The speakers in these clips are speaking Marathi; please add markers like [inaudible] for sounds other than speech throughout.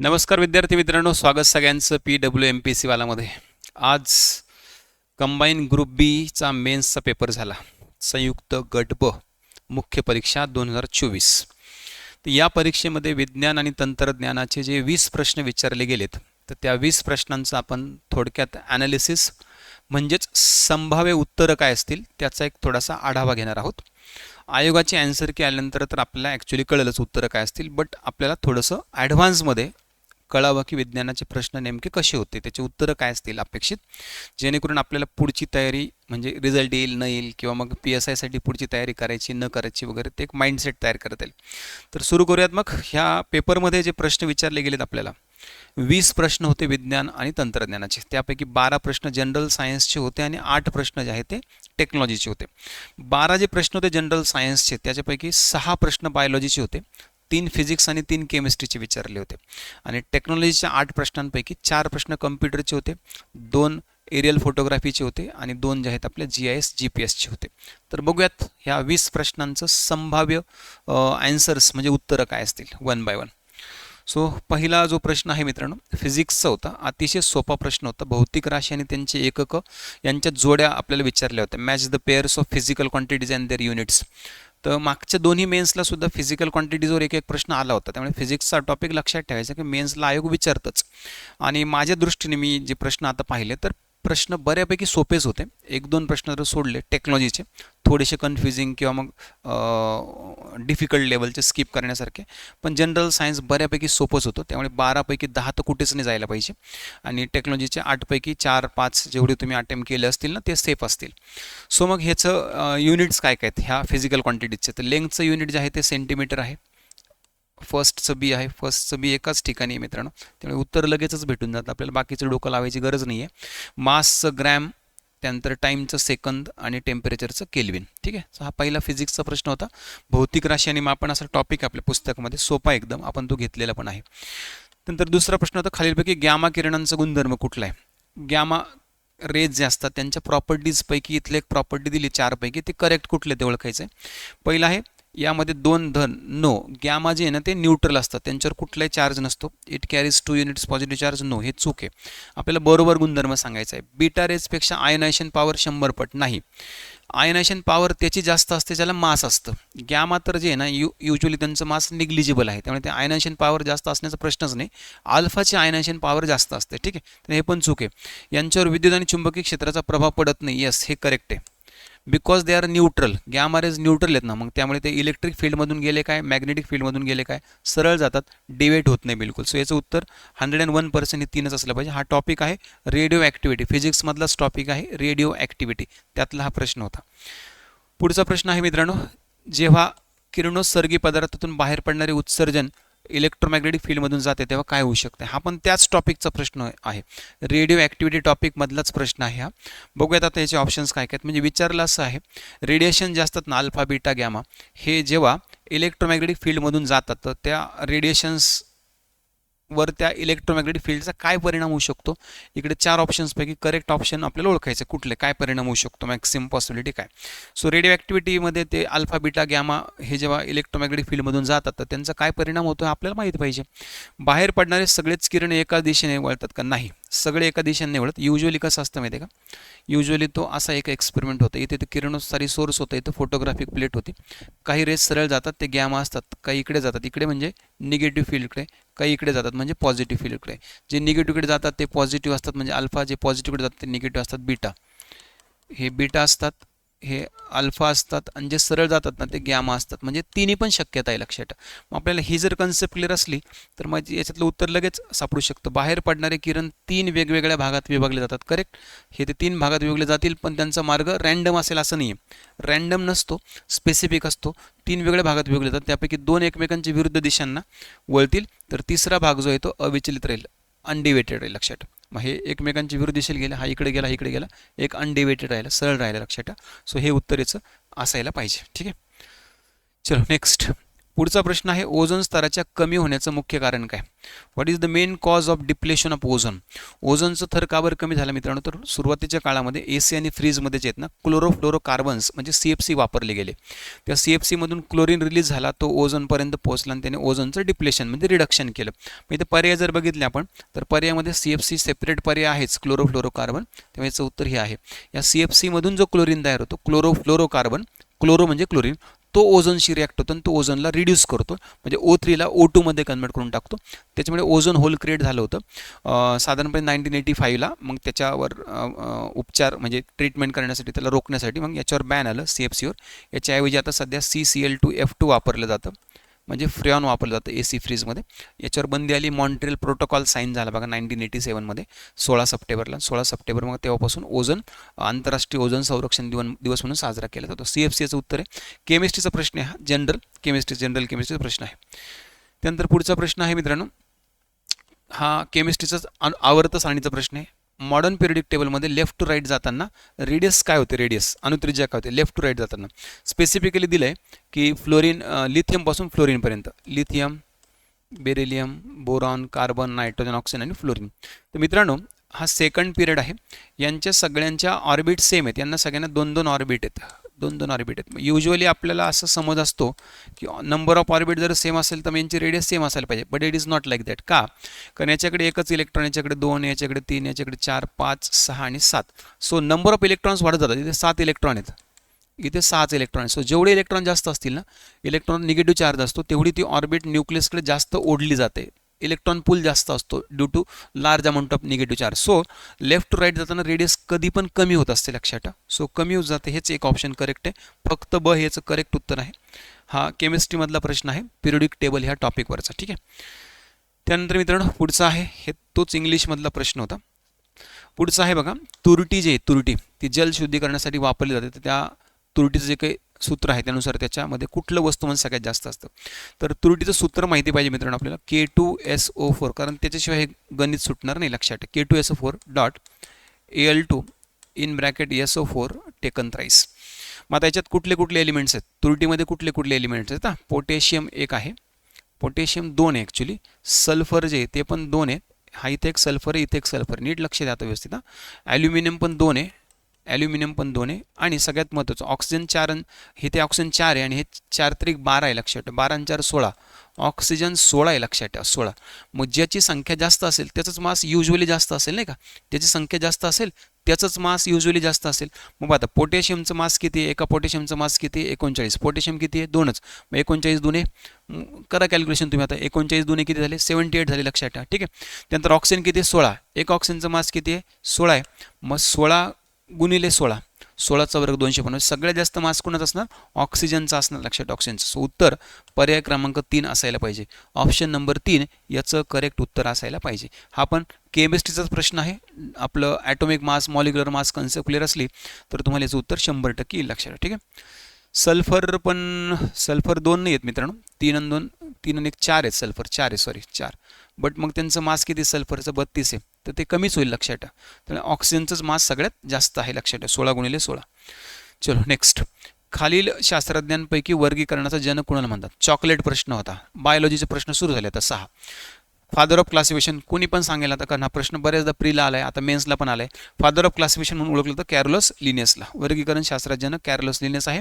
नमस्कार विद्यार्थी मित्रांनो स्वागत सगळ्यांचं P W M P C वालामध्ये आज कंबाईन ग्रुप बीचा मेन्सचा पेपर झाला. संयुक्त गट ब मुख्य परीक्षा दोन हजार चोवीस. तर या परीक्षेमध्ये विज्ञान आणि तंत्रज्ञानाचे जे वीस प्रश्न विचारले गेलेत तर त्या वीस प्रश्नांचं आपण थोडक्यात ॲनालिसिस म्हणजेच संभाव्य उत्तरं काय असतील त्याचा एक थोडासा आढावा घेणार आहोत. आयोगाची अँसर की आल्यानंतर तर आपल्याला ॲक्च्युली कळलंच उत्तरं काय असतील बट आपल्याला थोडंसं ॲडव्हान्समध्ये कळावं की विज्ञानाचे प्रश्न नेमके कसे होते त्याचे उत्तरं काय असतील अपेक्षित? जेणेकरून आपल्याला पुढची तयारी म्हणजे रिझल्ट येईल न येईल किंवा मग पी एस आयसाठी पुढची तयारी करायची न करायची वगैरे ते एक माइंडसेट तयार करता येईल. तर सुरू करूयात मग. ह्या पेपरमध्ये जे प्रश्न विचारले गेलेत आपल्याला वीस प्रश्न होते विज्ञान आणि तंत्रज्ञानाचे. त्यापैकी बारा प्रश्न जनरल सायन्सचे होते आणि आठ प्रश्न जे आहेत ते टेक्नॉलॉजीचे होते. बारा जे प्रश्न होते जनरल सायन्सचे त्याच्यापैकी सहा प्रश्न बायोलॉजीचे होते. तीन फिजिक्स आणि तीन केमिस्ट्रीचे विचारले होते. आणि टेक्नॉलॉजीच्या आठ प्रश्नांपैकी चार प्रश्न कम्प्युटरचे होते दोन एरियल फोटोग्राफीचे होते आणि दोन जे आहेत आपल्या G I S G P एसचे होते. तर बघूयात ह्या वीस प्रश्नांचं संभाव्य ॲन्सर्स म्हणजे उत्तरं काय असतील वन बाय वन सो पहिला जो प्रश्न आहे मित्रांनो फिजिक्सचा होता. अतिशय सोपा प्रश्न होता. भौतिक राशी आणि त्यांचे एककं यांच्या जोड्या आपल्याला विचारल्या होत्या. Match the pairs of physical quantities and their units तर मागच्या दोन्ही मेन्सला सुद्धा फिजिकल क्वांटिटीजवर एक एक प्रश्न आला होता. त्यामुळे फिजिक्सचा टॉपिक लक्षात ठेवायचा की मेन्सला आयोग विचारतच. आणि माझ्या दृष्टीने मी जे प्रश्न आता पाहिले तर प्रश्न बऱ्यापैकी सोपेच होते. एक दोन प्रश्न जर सोडले टेक्नॉलॉजीचे थोडेसे कन्फ्युजिंग किंवा मग डिफिकल्ट लेवलचे स्किप करण्यासारखे. पण जनरल सायन्स बऱ्यापैकी सोपंच होतं. त्यामुळे बारापैकी दहा तर कुठेच नाही जायला पाहिजे. आणि टेक्नॉलॉजीचे आठपैकी चार पाच जेवढे तुम्ही अटेम्प्ट केले असतील ना ते सेफ असतील. सो मग ह्याचं युनिट्स काय काय आहेत? ह्या फिजिकल क्वांटिटीजचे तर लेंथचं युनिट जे आहे ते सेंटीमीटर आहे. फर्स्टचं बी आहे. फर्स्टचं बी एकाच ठिकाणी आहे मित्रांनो. त्यामुळे उत्तर लगेचच भेटून जातं. आपल्याला बाकीचं डोकं लावायची गरज नाही आहे मासचं ग्रॅम त्यानंतर टाईमचं सेकंद आणि टेम्परेचरचं केल्विन ठीक आहे? हा पहिला फिजिक्सचा प्रश्न होता. भौतिक राशी आणि मापन असा टॉपिक आपल्या पुस्तकामध्ये. सोपा एकदम. आपण तो घेतलेला पण आहे. नंतर दुसरा प्रश्न होता. खालीलपैकी गॅमा किरणांचा गुणधर्म कुठला आहे? गॅमा रेज जे असतात त्यांच्या प्रॉपर्टीजपैकी इथले एक प्रॉपर्टी दिली चारपैकी ते करेक्ट कुठले ते ओळखायचं आहे पहिलं आहे यामध्ये दोन धन नो गॅमा जे आहे ना ते न्यूट्रल असतात. त्यांच्यावर कुठलाही चार्ज नसतो. It carries two units positive charge no हे चूक आहे. आपल्याला बरोबर गुणधर्म सांगायचा आहे. बीटा रेजपेक्षा आयनायशन पॉवर शंभर पट नाही. आयनायशन पॉवर त्याची जास्त असते ज्याला मास असतं. गॅमा तर जे आहे ना यु युजली त्यांचं मास निग्लिजिबल आहे. त्यामुळे ते आयनायशन पॉवर जास्त असण्याचा प्रश्नच नाही. आल्फाची आयनायशन पॉवर जास्त असते. ठीक आहे? तर हे पण चूक आहे. यांच्यावर विद्युत आणि चुंबकीय क्षेत्राचा प्रभाव पडत नाही. यस हे करेक्ट आहे. Because they are neutral gamma rays neutral आहेत ना. मग त्यामुळे ते इलेक्ट्रिक फील्डमधून गेले काय? मॅग्नेटिक फील्डमधून गेले काय? सरळ जातात. डिवेट होत नाही बिलकुल. सो याचं उत्तर हंड्रेड अँड वन पर्सेंट हे तीनच असलं पाहिजे. हा टॉपिक आहे रेडिओ ॲक्टिव्हिटी फिजिक्समधलाच टॉपिक आहे रेडिओ ॲक्टिव्हिटी त्यातला हा प्रश्न होता. पुढचा प्रश्न आहे मित्रांनो जेव्हा किरणोत्सर्गी पदार्थातून बाहेर पडणारे उत्सर्जन इलेक्ट्रोमॅग्नेटिक फील्डमधून जाते तेव्हा काय होऊ शकते? हा पण त्याच टॉपिकचा प्रश्न आहे. रेडिओ ॲक्टिव्हिटी टॉपिकमधलाच प्रश्न आहे हा. बघूयात आता याचे ऑप्शन्स काय काय आहेत. म्हणजे विचारलं असं आहे रेडिएशन जे असतात ना अल्फा बीटा गॅमा हे जेव्हा इलेक्ट्रोमॅग्नेटिक फील्डमधून जातात तर त्या रेडिएशन्स वर त्या इलेक्ट्रोमॅग्नेटिक फील्डचा काय परिणाम होऊ शकतो? इकडे चार ऑप्शन्सपैकी करेक्ट ऑप्शन आपल्याला ओळखायचं कुठले? काय परिणाम होऊ शकतो? मॅक्सिमम पॉसिबिलिटी काय? सो रेडिओ ॲक्टिव्हिटीमध्ये ते अल्फा बीटा गॅमा हे जेव्हा इलेक्ट्रोमॅग्नेटिक फील्डमधून जातात तर त्यांचा काय परिणाम होतो हे आपल्याला माहीत पाहिजे. बाहेर पडणारे सगळेच किरण एका दिशेने वळतात का? नाही. सगळे एका दिशेने वळत. युजली कसं असतं माहिती आहे का? युजली तो असा एक एक्सपेरिमेंट होता. इथे ते किरणोत्सारी सोर्स होता. इथं फोटोग्राफिक प्लेट होती. काही रेस सरळ जातात ते गॅमा असतात काही इकडे जातात. इकडे म्हणजे निगेटिव्ह फील्डकडे काही इकडे जातात म्हणजे पॉझिटिव्ह फील्डकडे जे निगेटिव्हकडे जातात ते पॉझिटिव्ह असतात म्हणजे अल्फा जे पॉझिटिव्हकडे जातात ते निगेटिव्ह असतात बीटा हे बीटा असतात हे अल्फा असतात आणि जे सरळ जातात ना ते गॅमा असतात. म्हणजे तिन्ही पण शक्यता आहे लक्षात. मग आपल्याला ही जर कन्सेप्ट क्लिअर असली तर मग याच्यातलं उत्तर लगेच सापडू शकतं. बाहेर पडणारे किरण तीन वेगवेगळ्या भागात विभागले जातात करेक्ट हे ते तीन भागात विभागले जातील पण त्यांचा मार्ग रँडम असेल असं नाही आहे रँडम नसतो स्पेसिफिक असतो. तीन वेगळ्या भागात विभागले जातात. त्यापैकी दोन एकमेकांच्या विरुद्ध दिशांना वळतील. तर तिसरा भाग जो आहे तो अविचलित राहील अनडिवेटेड राहील लक्षात. मग हे एकमेकांच्या विरुद्ध दिशेला गेला हा इकडे गेला इकडे गेला एक अनडिवेटेड राहिला सरळ राहिला लक्षात ठेवा. सो हे उत्तरेचं असायला पाहिजे. ठीक आहे? चलो नेक्स्ट पुढचा प्रश्न आहे ओझोन स्तराच्या कमी होण्याचं मुख्य कारण काय? What is the main cause of depletion of ozone ओझोनचं थर काबर कमी झालं मित्रांनो? तर सुरुवातीच्या काळामध्ये ए सी आणि फ्रीजमध्ये जे आहेत ना क्लोरोफ्लोरोकार्बन्स म्हणजे सी एफ सी वापरले गेले. त्या सी एफ सीमधून क्लोरीन रिलीज झाला तो ओझोनपर्यंत पोहोचला आणि त्याने ओझोनचं डिप्लेशन म्हणजे रिडक्शन केलं. मग इथे पर्याय जर बघितले आपण तर पर्यायामध्ये सी एफ सी सेपरेट पर्याय आहेच क्लोरोफ्लोरोकार्बन कार्बन तेव्हा याचं उत्तर हे आहे. या सी एफ सीमधून जो क्लोरीन तयार होतो क्लोरोफ्लोरोकार्बन क्लोरो म्हणजे क्लोरीन तो ओझोनशी रिॲक्ट होतो आणि तो ओझोनला रिड्यूस करतो. म्हणजे ओ थ्रीला ओ टूमध्ये कन्वर्ट करून टाकतो. त्याच्यामुळे ओझोन होल क्रिएट झालं होतं. साधारणपणे नाईन्टीन एटी फाईव्हला मग त्याच्यावर उपचार म्हणजे ट्रीटमेंट करण्यासाठी त्याला रोखण्यासाठी मग याच्यावर बॅन आलं सी एफ सीवर याच्याऐवजी आता सध्या C C L two F two वापरलं जातं. म्हणजे फ्रिऑन वापरलं जातं ए सी फ्रीजमध्ये याच्यावर बंदी आली मॉन्ट्रियल प्रोटोकॉल साईन झाला बघा नाईन्टीन एटी सेवनमध्ये सोळा सप्टेंबरला. सोळा सप्टेंबर मग तेव्हापासून ओझन आंतरराष्ट्रीय ओझन संरक्षण दिवन दिवस म्हणून साजरा केला जातो. सी एफ सीचं उत्तर आहे. केमिस्ट्रीचा प्रश्न आहे हा. जनरल केमिस्ट्री जनरल केमिस्ट्रीचा प्रश्न आहे. त्यानंतर पुढचा प्रश्न आहे मित्रांनो. हा केमिस्ट्रीचाच आवर्त सारणीचा प्रश्न आहे. मॉडर्न पिरियडिक टेबलमध्ये लेफ्ट टू राईट जाताना रेडियस काय होते? रेडियस अनुत्रिज्या काय होते? लेफ्ट टू राईट जाताना. स्पेसिफिकली दिलं आहे की फ्लोरिन लिथियमपासून फ्लोरिनपर्यंत lithium beryllium boron carbon nitrogen oxygen आणि फ्लोरिन तर मित्रांनो हा सेकंड पिरियड आहे. यांच्या सगळ्यांच्या ऑर्बिट सेम आहेत. यांना सगळ्यांना दोन दोन ऑर्बिट आहेत. दोन दोन ऑर्बिट आहेत. युजली आपल्याला असं समज असतो की नंबर ऑफ ऑर्बिट जर सेम असेल तर यांची रेडियस सेम असायला पाहिजे. But it is not like that का? कारण याच्याकडे एकच इलेक्ट्रॉन याच्याकडे दोन याच्याकडे तीन याच्याकडे चार पाच सहा आणि सात. सो नंबर ऑफ इलेक्ट्रॉन्स वाढत जातात. इथे सात इलेक्ट्रॉन आहेत. इथे सहाच इलेक्ट्रॉन सो जेवढे इलेक्ट्रॉन जास्त असतील ना इलेक्ट्रॉन निगेटिव्ह चार्ज असतो तेवढी ती ऑर्बिट न्यूक्लियसकडे जास्त ओढली जाते. इलेक्ट्रॉन पूल जास्त असतो due to large amount of negative charge so left to right जाताना रेडियस कधी पण कमी होत असते लक्षात सो कमी होत जाते हेच एक ऑप्शन करेक्ट आहे. फक्त ब हेच करेक्ट उत्तर आहे. हा केमिस्ट्रीमधला प्रश्न आहे. पिरियडिक टेबल ह्या टॉपिकवरचा ठीक आहे? त्यानंतर मित्रांनो पुढचा आहे. हे तोच इंग्लिशमधला प्रश्न होता. पुढचा आहे बघा. तुरटी जे तुरटी ती जल शुद्धीकरणासाठी वापरली जाते. तर त्या तुरटीचं जे काही सूत्र आहे त्यानुसार त्याच्यामध्ये कुठलं वस्तुमान सगळ्यात जास्त असतं. तर तुरटीचं सूत्र माहिती पाहिजे मित्रांनो आपल्याला K two S O four कारण त्याच्याशिवाय हे गणित सुटणार नाही लक्षात K two S O four dot A L two in bracket S O four taken thrice मग आता याच्यात कुठले कुठले एलिमेंट्स आहेत? तुरटीमध्ये कुठले कुठले एलिमेंट्स आहेत? हा पोटॅशियम एक आहे. पोटॅशियम दोन आहे ॲक्च्युली सल्फर जे ते पण दोन आहे. हा इथे एक सल्फर आहे इथे एक सल्फर नीट लक्ष द्या आता व्यवस्थित हा. ॲल्युमिनियम पण दोन आहे. ॲल्युमिनियम पण दोन आहे आणि सगळ्यात महत्त्वाचं ऑक्सिजन चार हे ते ऑक्सिजन चार आहे आणि हे चार त्रिक बारा आहे लक्षात ठेवा. बारा चार सोळा. ऑक्सिजन सोळा आहे लक्षात ठेवा सोळा. मग ज्याची संख्या जास्त असेल त्याचंच मास युजली जास्त असेल नाही का? त्याची संख्या जास्त असेल त्याचंच मास युजली जास्त असेल. मग आता पोटॅशियमचं मास किती आहे? एका पोटॅशियमचं मास किती आहे? एकोणचाळीस. पोटॅशियम किती आहे? दोनच. मग एकोणचाळीस दुने करा कॅल्क्युलेशन तुम्ही आता. एकोणचाळीस दुने किती झाले? सेवन्टी एट झाले लक्षात ठेवा. ठीक आहे? त्यानंतर ऑक्सिजन किती आहे? सोळा. एक ऑक्सिजनचं मास किती आहे? सोळा आहे. मग सोळा गुणिले सोळा. सोळाचा वर्ग दोनशे पन्नास. सगळ्यात जास्त मास कोणाचा असणार? ऑक्सिजनचा असणार. लक्षात ऑक्सिजनचं. सो उत्तर पर्याय क्रमांक तीन असायला पाहिजे. ऑप्शन नंबर तीन याचं करेक्ट उत्तर असायला पाहिजे. हा पण केमिस्ट्रीचाच प्रश्न आहे. आपलं atomic mass molecular mass concept clear असली तर तुम्हाला याचं उत्तर शंभर टक्के येईल लक्षात ठीक आहे? सल्फर पण सल्फर दोन नाही आहेत मित्रांनो. तीन आणि दोन तीन आणि एक चार आहेत. सल्फर चार आहे सॉरी चार. बट मग त्यांचं मास किती? सल्फरचं बत्तीस आहे. तर ते कमीच होईल लक्षात ठेवा. त्यामुळे ऑक्सिजनचंच मास सगळ्यात जास्त आहे लक्षात ठेवा. सोळा गुणिले सोळा. चलो नेक्स्ट खालील शास्त्रज्ञांपैकी वर्गीकरणाचा जनक कुणाला म्हणतात? चॉकलेट प्रश्न होता. बायोलॉजीचे प्रश्न सुरू झाले आता सहा. फादर ऑफ क्लासिफिकेशन कोणी पण सांगेल आता कारण हा प्रश्न बऱ्याचदा प्रीला आलाय आता मेन्सला पण आलाय. फादर ऑफ क्लासिफिकेशन म्हणून ओळखलं तर कॅरोलस लिनियसला वर्गीकरण शास्त्रज्ञानं कॅरोलस लिनियस आहे.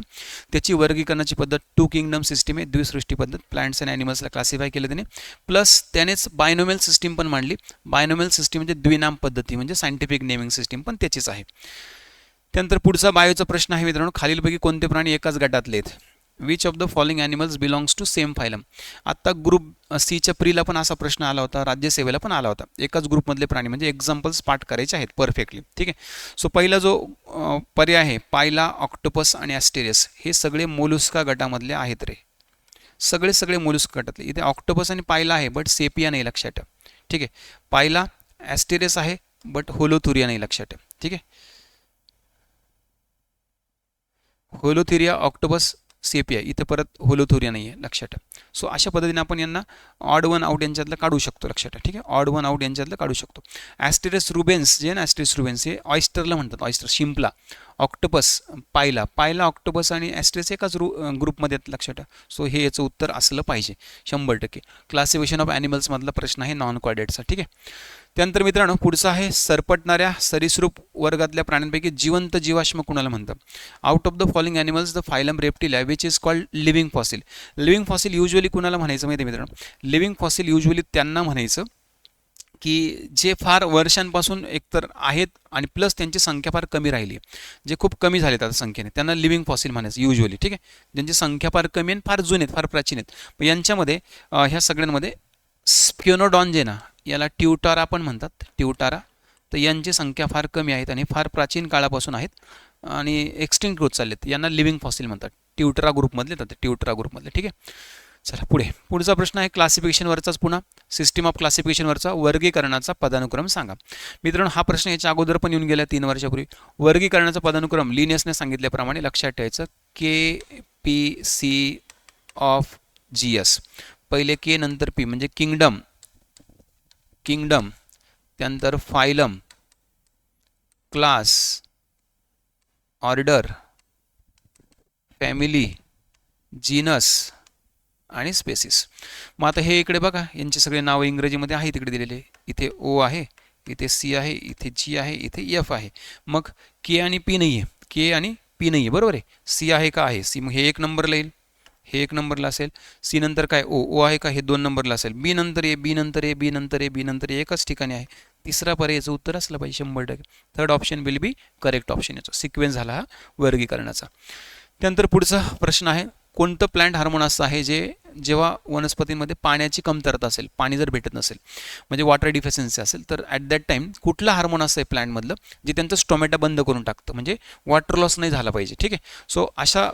त्याची वर्गीकरणाची पद्धत टू किंगडम सिस्टीम आहे द्विसृष्टी पद्धत प्लांट्स अँड ॲनिमल्सला क्लासिफाय केलं त्याने. प्लस त्यानेच बायनोमेल सिस्टीम पण मांडली. बायनोमेल सिस्टीम म्हणजे द्विनाम पद्धती म्हणजे सायंटिफिक नेमिंग सिस्टीम पण त्याचीच आहे. त्यानंतर पुढचा बायोचा प्रश्न आहे मित्रांनो खालीलपैकी कोणते प्राणी एकाच गटातले आहेत? Which of the following animals belongs to same phylum आत्ता ग्रुप सीच्या प्रीला पण असा प्रश्न आला होता राज्यसेवेला पण आला होता. एकाच ग्रुपमधले प्राणी म्हणजे एक्झाम्पल्स पाठ करायचे आहेत परफेक्टली ठीक आहे? सो पहिला जो पर्याय आहे पायला ऑक्टोपस आणि ॲस्टेरियस हे सगळे मोलुस्का गटामधले आहेत रे. सगळे सगळे मोलुस्का गटातले. इथे ऑक्टोपस आणि पायला आहे बट सेपिया नाही लक्षात. ठेव ठीक आहे? पायला ॲस्टेरियस आहे बट होलोथुरिया नाही लक्षात. ठेव ठीक आहे? होलोथिरिया ऑक्टोपस सेपिया इथं परत होलोथोरिया नाही आहे लक्षात ठेवा. सो अशा पद्धतीने आपण यांना ऑड वन आउट यांच्यातलं काढू शकतो लक्षात ठेवा. ठीक आहे? ऑड वन आउट यांच्यातलं काढू शकतो. ॲस्टेरस रुबेन्स जे ना ॲस्टेरस रुबेन्स हे ऑइस्टरला म्हणतात ऑइस्टर शिंपला ऑक्टोपस पायला. पायला ऑक्टोपस आणि ॲस्टेरस एकाच रू ग्रुपमध्ये आहेत लक्षात ठेवा. सो हे याचं उत्तर असलं पाहिजे. शंभर टक्के. क्लासिफिकेशन ऑफ ॲनिमल्समधला प्रश्न आहे नॉन कॉर्डेटचा ठीक आहे? त्यानंतर मित्रांनो पुढचं आहे सरपटणाऱ्या सरीसृप वर्गातल्या प्राण्यांपैकी जिवंत जीवाश्म कुणाला म्हणतात out of the following animals the phylum reptilia which is called living fossil living fossil usually कुणाला म्हणायचं माहिती आहे मित्रांनो? लिव्हिंग फॉसिल युजली त्यांना म्हणायचं की जे फार वर्षांपासून एकतर आहेत आणि प्लस त्यांची संख्या फार कमी राहिली आहे. जे खूप कमी झालेत आता संख्येने त्यांना लिव्हिंग फॉसिल म्हणायचं युजली ठीक आहे? ज्यांची संख्या फार कमी आणि फार जुने आहेत फार प्राचीन आहेत. यांच्यामध्ये ह्या सगळ्यांमध्ये स्पिओनोडॉन जे ना याला ट्युटारा पण म्हणतात ट्युटारा. तर यांची संख्या फार कमी आहेत आणि फार प्राचीन काळापासून आहेत आणि एक्स्टिंक्ट होत चाललेत. यांना लिव्हिंग फॉसिल म्हणतात. ट्युटरा ग्रुपमधले तर ट्युटरा ग्रुपमधले ठीक आहे? चला पुढे. पुढचा प्रश्न आहे क्लासिफिकेशनवरचाच पुन्हा. सिस्टीम ऑफ क्लासिफिकेशनवरचा वर्गीकरणाचा पदानुक्रम सांगा. मित्रांनो हा प्रश्न याच्या अगोदर पण येऊन गेला तीन वर्षापूर्वी. वर्गीकरणाचा पदानुक्रम लिनियसने सांगितल्याप्रमाणे लक्षात ठेवायचं. K P C of G S पहिले के नंतर पी म्हणजे किंगडम किंगडम त्यानंतर phylum class order family genus आणि स्पेसिस मग आता हे इकडे बघा यांचे सगळे नावं इंग्रजीमध्ये आहेत तिकडे दिलेले. इथे ओ आहे इथे सी आहे इथे जी आहे इथे एफ आहे. मग के आणि पी नाही आहे के आणि पी नाही आहे बरोबर आहे? सी आहे का? आहे. सी मग हे एक नंबरला येईल. हे एक नंबरला असेल. सी नंतर काय? ओ ओ आहे का? हे दोन नंबरला असेल. बी नंतर ए बी नंतर ए बी नंतर ए बी नंतर ए एकच ठिकाणी आहे. तिसरा पर्यायचं उत्तर असलं पाहिजे शंभर टक्के. Third option will be correct option याचा. सिक्वेन्स झाला हा वर्गीकरणाचा. त्यानंतर पुढचा प्रश्न आहे कोणतं प्लांट हार्मोन असं आहे जे जेव्हा वनस्पतींमध्ये पाण्याची कमतरता असेल पाणी जर भेटत नसेल म्हणजे वॉटर डिफिशियन्सी असेल तर ॲट दॅट टाईम कुठलं हार्मोन असं आहे प्लॅन्टमधलं जे त्यांचं स्टोमॅटा बंद करून टाकतं? म्हणजे वॉटर लॉस नाही झाला पाहिजे ठीक आहे? सो अशा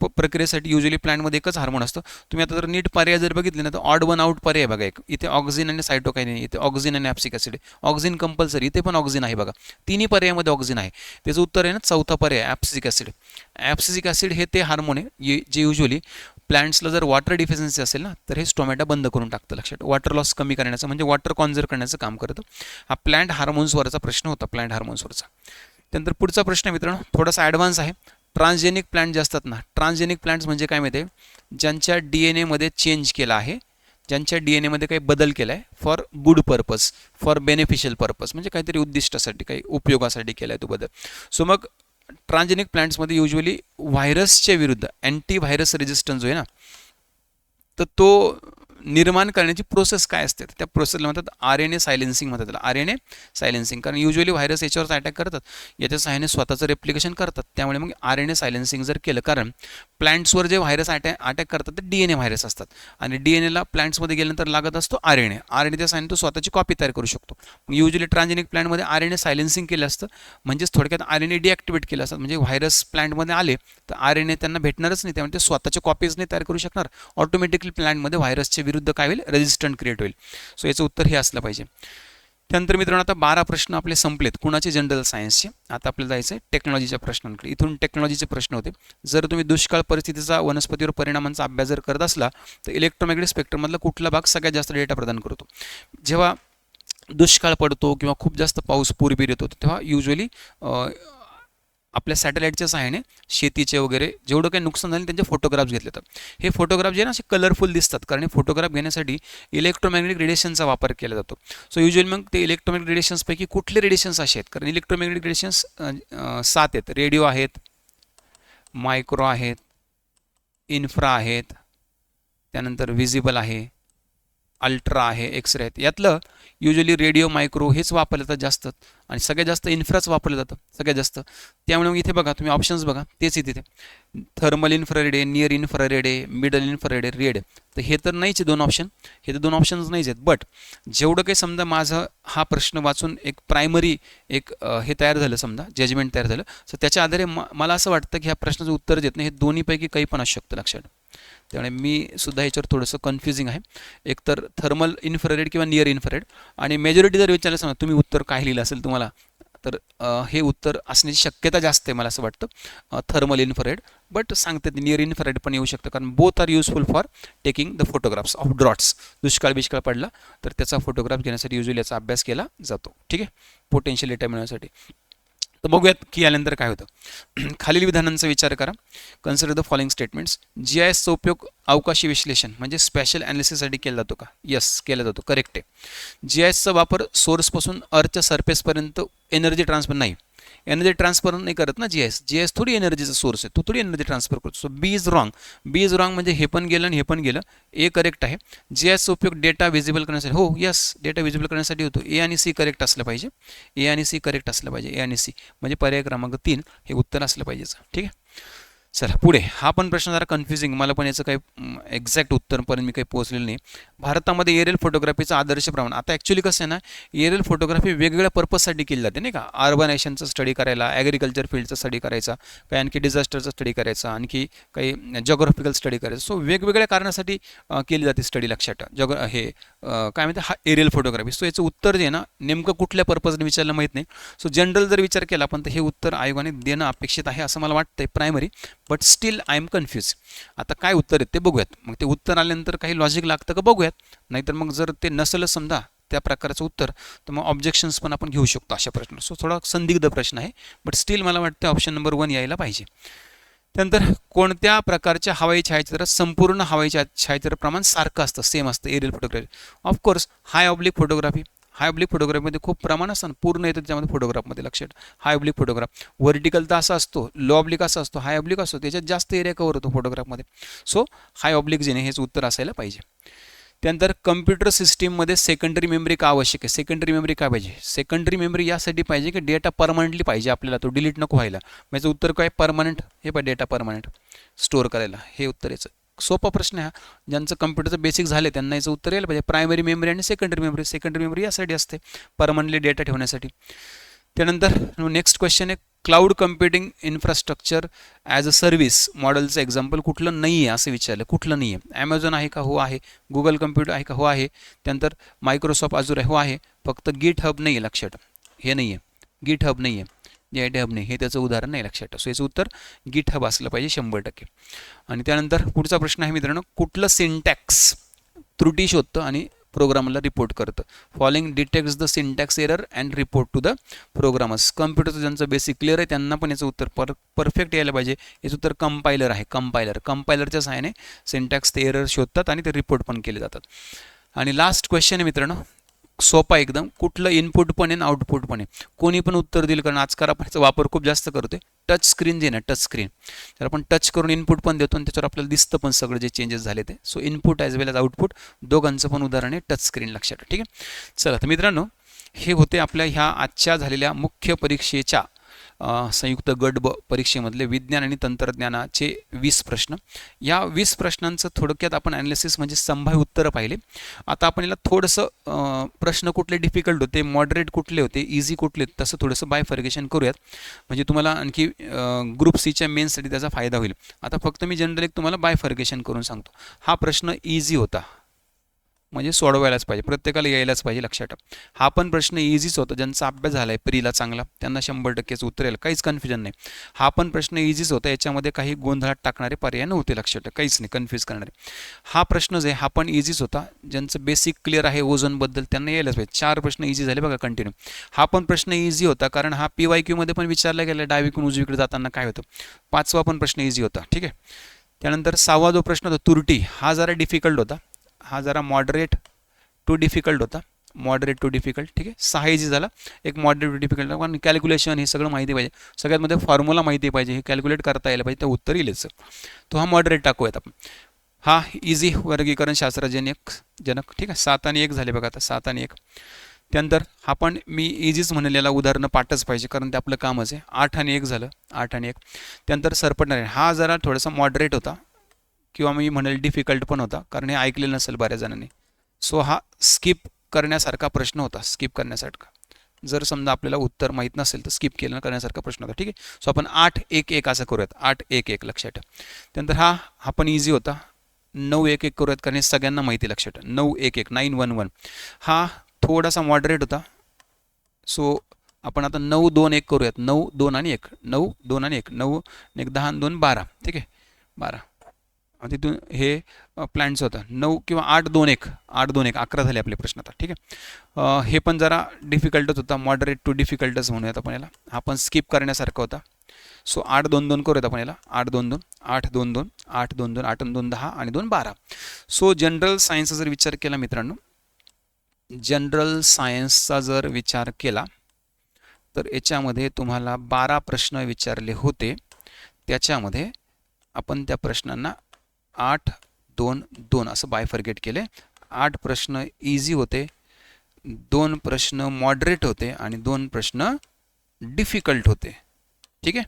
प- प्रक्रियेसाठी युजली प्लॅन्टमध्ये एकच हार्मोन असतं. तुम्ही आता जर नीट पर्याय जर बघितले ना तर ऑड वन आउट पर्याय बघा एक. इथे ऑक्झिन आणि सायटोकायन इथे ऑक्झिन आणि ॲप्सिक ॲसिड ऑक्झिन कंपल्सरी इथे पण ऑक्झिन आहे बघा. तिन्ही पर्यायामध्ये ऑक्झिन आहे. त्याचं उत्तर आहे ना चौथा पर्याय ॲप्सिक ॲसिड ॲप्सिक ॲसिड हे ते हार्मोन आहे जे युजली प्लांट्सला जर वॉटर डिफिशन्सी असेल ना तर हे स्टोमॅटा बंद करून टाकतं लक्षात. वॉटर लॉस कमी करण्याचं म्हणजे वॉटर कॉन्झर्व करण्याचं काम करतं. हा प्लांट हार्मोन्सवरचा प्रश्न होता प्लांट हार्मोन्सवरचा. त्यानंतर पुढचा प्रश्न मित्रांनो थोडासा ॲडव्हान्स आहे. ट्रान्सजेनिक प्लांट जे असतात ना ट्रान्सजेनिक प्लांट्स म्हणजे काय माहिती आहे? ज्यांच्या डी एन एमध्ये चेंज केला आहे ज्यांच्या डी एन एमध्ये काही बदल केला आहे for good purpose for beneficial purpose म्हणजे काहीतरी उद्दिष्टासाठी काही उपयोगासाठी केला आहे तो बदल. सो मग ट्रान्जेनिक प्लांट्समध्ये युजली व्हायरसच्या विरुद्ध अँटी व्हायरस रेजिस्टन्स जो आहे ना तर तो निर्माण करण्याची प्रोसेस काय असते? त्या प्रोसेसला म्हणतात आर एन ए सायलेन्सिंग म्हणतात त्याला. आर एन ए सायलेन्सिंग कारण युजली व्हायरस याच्यावर अटॅक करतात. याच्या सहाय्याने स्वतःचं रेप्लिकेशन करतात. त्यामुळे मग आर एन ए सायलेन्सिंग जर केलं कारण प्लांट्सवर जे व्हायरस अटॅक अटॅक करतात ते डी एन ए व्हायरस असतात. आणि डी एन एला प्लांट्समध्ये गेल्यानंतर लागत असतो R N A R N एच्या सहाय्याने तो स्वतःची कॉपी तयार करू शकतो. मग युजली ट्रान्जेनिक प्लांटमध्ये आर एन ए सायलेन्सिंग केलं असतं. म्हणजेच थोडक्यात आर एन ए डिॲक्टिवेट केलं असतं. म्हणजे व्हायरस प्लांटमध्ये आले तर आर एन ए त्यांना भेटणारच नाही. त्यामुळे ते स्वतःच्या कॉपीज नाही तयार करू शकणार. ऑटोमॅटिकली प्लांटमध्ये व्हायरसचे विरुद्ध काय होईल? रेजिस्टंट क्रिएट होईल. सो याचं उत्तर हे असलं पाहिजे. त्यानंतर मित्रांनो आता बारा प्रश्न आपले संपलेत. कुणाचे जनरल सायन्सचे आता आपल्याला जायचं आहे टेक्नॉलॉजीच्या प्रश्नांकडे. इथून टेक्नॉलॉजीचे प्रश्न होते. जर तुम्ही दुष्काळ परिस्थितीचा वनस्पतीवर परिणामांचा अभ्यास जर करत असला तर इलेक्ट्रोमॅग्नेटिक स्पेक्ट्रममधला कुठला भाग सगळ्यात जास्त डेटा प्रदान करतो? जेव्हा दुष्काळ पडतो किंवा खूप जास्त पाऊस पूर्वी येतो तेव्हा युजली आपल्या सॅटेलाईटच्या सहाय्याने शेतीचे वगैरे जेवढं काही नुकसान झालं त्यांचे फोटोग्राफ्स घेतले जातात हे फोटोग्राफ जे आहे ना असे कलरफुल दिसतात. कारण हे फोटोग्राफ घेण्यासाठी इलेक्ट्रोमॅग्नेटिक रेडिएशनचा वापर केला जातो. सो युजली मग ते इलेक्ट्रोमॅग्नेटिक रेडिएशन्सपैकी कुठले रेडिएशन्स असे आहेत? कारण इलेक्ट्रोमॅग्नेटिक रेडिएशन्स सात आहेत. रेडिओ आहेत मायक्रो आहेत इन्फ्रा आहेत त्यानंतर विजिबल आहे अल्ट्रा आहे एक्सरे आहेत. यातलं युजली रेडिओ मायक्रो हेच वापरलं जातं जास्त. आणि सगळ्यात जास्त इन्फ्राच वापरलं जातं सगळ्यात जास्त. त्यामुळे मग इथे बघा तुम्ही ऑप्शन्स बघा. तेच आहे तिथे थर्मल इन्फ्रारेड आहे नियर इन्फ्रारेड आहे मिडल इन्फ्रारेड आहे रेड तर हे तर नाहीच दोन ऑप्शन हे तर दोन ऑप्शन्स नाहीच आहेत. बट जेवढं काही समजा माझं हा प्रश्न वाचून एक प्रायमरी एक हे तयार झालं समजा जजमेंट तयार झालं. सो त्याच्या आधारे मला असं वाटतं की ह्या प्रश्नाचं उत्तर देत नाही. हे दोन्हीपैकी काही पण असू शकतं लक्षात त्यामुळे मी सुद्धा ह्याच्यावर थोडंसं कन्फ्युजिंग आहे. एक तर थर्मल इन्फ्रारेड किंवा नियर इन्फ्रारेड आणि मेजॉरिटी जर विचारलं सांगा तुम्ही उत्तर काय लिहिलं असेल तुम्हाला तर हे उत्तर असण्याची शक्यता जास्त आहे मला असं वाटतं. थर्मल इन्फ्रारेड बट सांगते नियर इन्फ्रारेड पण येऊ शकतं कारण both are useful for taking the photographs of droughts दुष्काळ बिष्काळ पडला तर त्याचा फोटोग्राफ घेण्यासाठी युजली याचा अभ्यास केला जातो. ठीक आहे? पोटेन्शियल डेटा मिळवण्यासाठी तर बघूयात की आल्यानंतर काय होतं. [clears throat] खालील विधानांचा विचार करा. Consider the following statements G I एसचा उपयोग अवकाशी विश्लेषण म्हणजे स्पेशल ॲनालिसिससाठी केला जातो का? यस केला जातो. करेक्ट आहे. जी आय एसचा वापर सोर्सपासून अर्थच्या सरफेसपर्यंत एनर्जी ट्रान्सफर नाही. एनर्जी ट्रान्सफर नाही करत ना जी एस जी एस थोडी एनर्जीचा सोर्स आहे. तो थोडी एनर्जी ट्रान्सफर करतो. So B is wrong B is wrong म्हणजे हे पण गेलं आणि हे पण गेलं. ए करेक्ट आहे. जी एसचा उपयोग डेटा विजिबल करण्यासाठी. हो यस डेटा विजिबल करण्यासाठी होतो. ए आणि सी करेक्ट असलं पाहिजे. ए आणि सी करेक्ट असलं पाहिजे. ए आणि सी म्हणजे पर्याय क्रमांक तीन हे उत्तर असलं पाहिजेचं ठीक आहे? चला पुढे. हा पण प्रश्न जरा कन्फ्युजिंग मला पण याचं काही एक्झॅक्ट उत्तरपर्यंत मी काही पोहोचलेलं नाही. भारतामध्ये एरियल फोटोग्राफीचं आदर्श प्रमाण. आता ॲक्च्युली कसं आहे ना एरियल फोटोग्राफी वेगवेगळ्या पर्पजसाठी केली जाते नाही का? अर्बनायशनचं स्टडी करायला ॲग्रिकल्चर फील्डचा स्टडी करायचा काही आणखी डिझास्टरचा स्टडी करायचा आणखी काही जॉग्राफिकल स्टडी करायचा. सो वेगवेगळ्या कारणासाठी केली जाते स्टडी लक्षात. जग जॉग हे काय म्हणते हा एरियल फोटोग्राफी सो याचं उत्तर जे आहे ना नेमकं कुठल्या पर्पजने विचारलं माहीत नाही. सो जनरल जर विचार केला पण तर हे उत्तर आयोगाने देणं अपेक्षित आहे असं मला वाटतंय. Primary but still I am confuse आता काय उत्तर आहे ते बघूयात. मग ते उत्तर आल्यानंतर काही लॉजिक लागतं का बघूयात. नाहीतर मग जर ते नसलं समजा त्या प्रकारचं उत्तर तर मग ऑब्जेक्शन्स पण आपण घेऊ शकतो अशा प्रश्न. सो थोडा संदिग्ध प्रश्न आहे. बट स्टील मला वाटतं ऑप्शन नंबर वन यायला पाहिजे. त्यानंतर कोणत्या प्रकारच्या हवाई छायाचित्रात संपूर्ण हवाई छायाचित्र प्रमाण सारखं असतं सेम असतं aerial photography of course high oblique photography high फोटोग्राफीमध्ये खूप प्रमाण असतं पूर्ण येतं त्याच्यामध्ये फोटोग्राफमध्ये लक्षात हायब्लिक फोटोग्राफ व्हर्टिकल तर असा असतो लो ऑब्लिक असा असतो हाय ऑब्लिक असतो त्याच्यात जास्त एरिया कव्हर होतो फोटोग्राफमध्ये सो हाय ऑब्लिक जेणे हेच उत्तर असायला पाहिजे. त्यानंतर कम्प्युटर सिस्टीममध्ये सेकंडरी मेमरी का आवश्यक आहे? सेकंडरी मेमरी काय पाहिजे? सेकंडरी मेमरी यासाठी पाहिजे की डेटा परमनंटली पाहिजे आपल्याला तो डिलीट नको व्हायला. म्हणजे उत्तर काय? परमनंट हे पाहिजे डेटा परमनंट स्टोअर करायला. हे उत्तर याचं. सोपा प्रश्न आहे. हा ज्यांचं कम्प्युटरचं बेसिक झाले त्यांना याचं उत्तर यायला पाहिजे. प्रायमरी मेमरी आणि सेकंडरी मेमरी सेकंडरी मेमरी यासाठी असते. परमनंटली डेटा ठेवण्यासाठी. त्यानंतर नेक्स्ट क्वेश्चन आहे cloud computing infrastructure as a service मॉडेलचं example कुठलं नाही आहे असं विचारलं. कुठलं नाही आहे ॲमेझॉन आहे का? हो आहे. गुगल कम्प्युटर आहे का? हो आहे. त्यानंतर मायक्रोसॉफ्ट अजूर आहे. हो आहे. फक्त गिट हब नाही आहे लक्षात. हे नाही आहे गिट हब नाही आहे जे डबने हे त्याचं उदाहरण नाही लक्षात ठेवा. सो याचं उत्तर गिट हब असलं पाहिजे शंभर टक्के. आणि त्यानंतर पुढचा प्रश्न आहे मित्रांनो कुठलं सिंटॅक्स त्रुटी शोधतं आणि प्रोग्रामला रिपोर्ट करतं? Following detects the syntax error and report to the programmers कम्प्युटरचं ज्यांचं बेसिक क्लिअर आहे त्यांना पण याचं उत्तर पर परफेक्ट यायला पाहिजे. याचं उत्तर कंपायलर आहे कंपायलर कंपायलरच्या सहाय्याने सिंटॅक्स ते एरर शोधतात आणि ते रिपोर्ट पण केले जातात. आणि लास्ट क्वेश्चन आहे मित्रांनो सोपा एकदम. कुठलं इनपुट पण आहे आणि आउटपुट पण आहे. कोणी पण उत्तर दिलं कारण आजकाल आपण याचा वापर खूप जास्त करतोय. टच स्क्रीन जे ना टच स्क्रीन तर आपण टच करून इनपुट पण देतो आणि त्याच्यावर आपल्याला दिसतं पण सगळं जे चेंजेस झाले ते. So input as well as output दोघांचं पण उदाहरण आहे टच स्क्रीन लक्षात ठीक आहे? चला तर मित्रांनो हे होते आपल्या ह्या आजच्या झालेल्या मुख्य परीक्षेच्या संयुक्त गट ब परीक्षेमधले विज्ञान आणि तंत्रज्ञानाचे वीस प्रश्न. या वीस प्रश्नांचं थोडक्यात आपण ॲनालिसिस म्हणजे संभाव्य उत्तरं पाहिले. आता आपण याला थोडंसं प्रश्न कुठले डिफिकल्ट होते मॉडरेट कुठले होते इझी कुठले होते, तसं थोडंसं बायफर्गेशन करूयात. म्हणजे तुम्हाला आणखी ग्रुप सीच्या मेन्ससाठी त्याचा फायदा होईल. आता फक्त मी जनरल एक तुम्हाला बायफर्गेशन करून सांगतो. हा प्रश्न इझी होता. म्हणजे सोडवायलाच पाहिजे प्रत्येकाला यायलाच पाहिजे लक्षात ठेवा. हा पण प्रश्न इझीच होता ज्यांचा अभ्यास झाला आहे प्रीला चांगला त्यांना शंभर टक्केच उतरेल काहीच कन्फ्युजन नाही. हा पण प्रश्न इझीच होता याच्यामध्ये काही गोंधळात टाकणारे पर्याय नव्हते लक्षात ठेवा काहीच नाही कन्फ्यूज करणारे. हा प्रश्न जे हा पण इझीच होता ज्यांचं बेसिक क्लिअर आहे ओझोनबद्दल त्यांना यायलाच पाहिजे. चार प्रश्न इझी झाले बघा कंटिन्यू हा पण प्रश्न इझी होता कारण हा पी वाय क्यूमध्ये पण विचारला गेला डावीकडून उजवीकडे जाताना काय होतं? पाचवा पण प्रश्न इझी होता ठीक आहे. त्यानंतर सहावा जो प्रश्न होता तुरटी हा जरा डिफिकल्ट होता. हा जरा मॉडरेट टू डिफिकल्ट होता. मॉडरेट टू डिफिकल्ट ठीक आहे? सहा इजी झाला. एक मॉडरेट टू डिफिकल्ट कारण कॅल्क्युलेशन हे सगळं माहिती पाहिजे. सगळ्यात मध्ये फॉर्म्युला माहिती पाहिजे. हे कॅल्क्युलेट करता यायला पाहिजे. ते उत्तर येईलच तो हा मॉडरेट टाकूयात आपण. हा इझी वर्गीकरण शास्त्रजनक जनक ठीक आहे? सात आणि एक झाले बघा आता. सात आणि एक. त्यानंतर हा पण मी इझीच म्हणलेला उदाहरणं पाठच पाहिजे. कारण ते आपलं कामच आहे. आठ आणि एक झालं. आठ आणि एक. त्यानंतर सरपटणार हा जरा थोडासा मॉडरेट होता. किंवा मी म्हणेल डिफिकल्ट पण होता कारण हे ऐकलेलं नसेल बऱ्याच जणांनी. सो हा स्किप करण्यासारखा प्रश्न होता स्किप करण्यासारखा. जर समजा आपल्याला उत्तर माहीत नसेल तर स्किप केलं करण्यासारखा प्रश्न होता. ठीक आहे? सो आपण आठ एक एक असं करूयात. आठ एक एक लक्षात ठेवा. त्यानंतर हा हा पण इझी होता. नऊ एक एक करूयात कारण हे सगळ्यांना माहिती लक्षात ठेवा. नऊ एक एक नाईन वन वन हा थोडासा मॉडरेट होता. सो आपण आता नऊ दोन एक करूयात. नऊ दोन आणि एक. नऊ दोन आणि एक. नऊ एक. दहा आणि दोन बारा. ठीक आहे? बारा. तिथून हे प्लॅन्टचं होतं. नऊ किंवा आठ दोन एक आठ दोन एक अकरा झाले आपले प्रश्न आता ठीक आहे? हे पण जरा डिफिकल्टच होता मॉडरेट टू डिफिकल्टच म्हणूयात आपण याला. हा पण स्किप करण्यासारखा होता. सो आठ दोन दोन करूयात आपण याला. आठ दोन दोन आठ दोन दोन आठ दोन दोन आठ दोन दहा आणि दोन बारा. सो जनरल सायन्सचा जर विचार केला मित्रांनो जनरल सायन्सचा जर विचार केला तर याच्यामध्ये तुम्हाला बारा प्रश्न विचारले होते. त्याच्यामध्ये आपण त्या प्रश्नांना आठ दोन दोन असं बायफर्गेट केले. आठ प्रश्न इझी होते. दोन प्रश्न मॉडरेट होते आणि दोन प्रश्न डिफिकल्ट होते. ठीक आहे?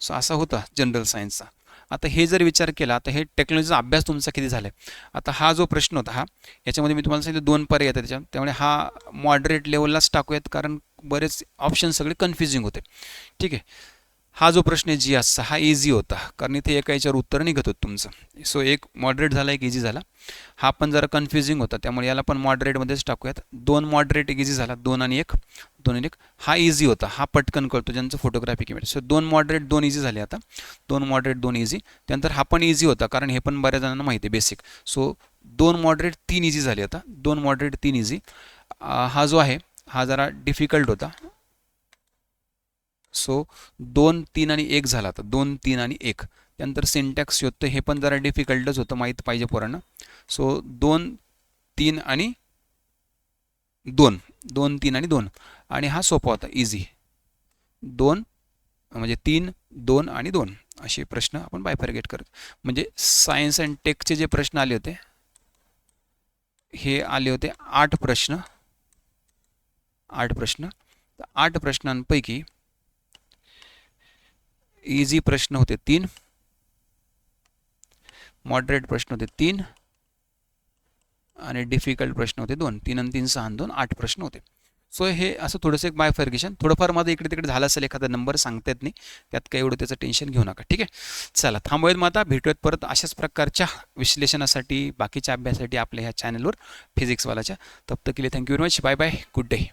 सो असा होता जनरल सायन्सचा आता हे जर विचार केला आता हे टेक्नॉलॉजीचा अभ्यास तुमचा किती झाला आहे आता हा जो प्रश्न होता हा याच्यामध्ये मी तुम्हाला सांगितलं दोन पर्याय येतात त्याच्यात. त्यामुळे हा मॉडरेट लेवललाच टाकूयात कारण बरेच ऑप्शन सगळे कन्फ्युजिंग होते. ठीक आहे? हा जो प्रश्न जी असा हा इझी होता कारण इथे एका याच्यावर उत्तर निघत होतं तुमचं. सो एक मॉडरेट झाला एक इझी झाला. हा पण जरा कन्फ्युजिंग होता त्यामुळे याला पण मॉडरेटमध्येच टाकूयात. दोन मॉडरेट एक इझी झाला दोन आणि एक दोन आणि एक. हा इझी होता हा पटकन कळतो ज्यांचं फोटोग्राफी किमेट सो दोन मॉडरेट दोन इझी झाले आता. दोन मॉडरेट दोन इझी त्यानंतर हा पण इझी होता कारण हे पण बऱ्याच जणांना माहिती आहे बेसिक सो दोन मॉडरेट तीन इझी झाले आता. दोन मॉडरेट तीन इझी हा जो आहे हा जरा डिफिकल्ट होता. सो दोन तीन आणि एक झाला आता दोन तीन आणि एक. त्यानंतर सिंटॅक्स शोधतं. हे पण जरा डिफिकल्टच होतं माहीत पाहिजे पोरांना. सो दोन तीन आणि दोन. दोन तीन आणि दोन. आणि हा सोपा होता इझी दोन म्हणजे तीन दोन आणि दोन. असे प्रश्न आपण बायफर्गेट करत. म्हणजे सायन्स अँड टेकचे जे प्रश्न आले होते हे आले होते आठ प्रश्न. आठ प्रश्न. तर आठ प्रश्नांपैकी इझी प्रश्न होते तीन. मॉडरेट प्रश्न होते तीन. आणि डिफिकल्ट प्रश्न होते दोन. तीन आणि तीन सहा दोन आठ प्रश्न होते. सो हे असं थोडंसं एक बायफर्गेशन थोडंफार माझं इकडे तिकडे झालं असेल एखादा नंबर सांगता येत नाही. त्यात काही एवढं त्याचं टेन्शन घेऊ नका. ठीक आहे? चला थांबवेत मग आता. भेटूयात परत अशाच प्रकारच्या विश्लेषणासाठी बाकीच्या अभ्यासासाठी आपल्या ह्या चॅनलवर फिजिक्सवालाच्या तब तक thank you very much bye bye good day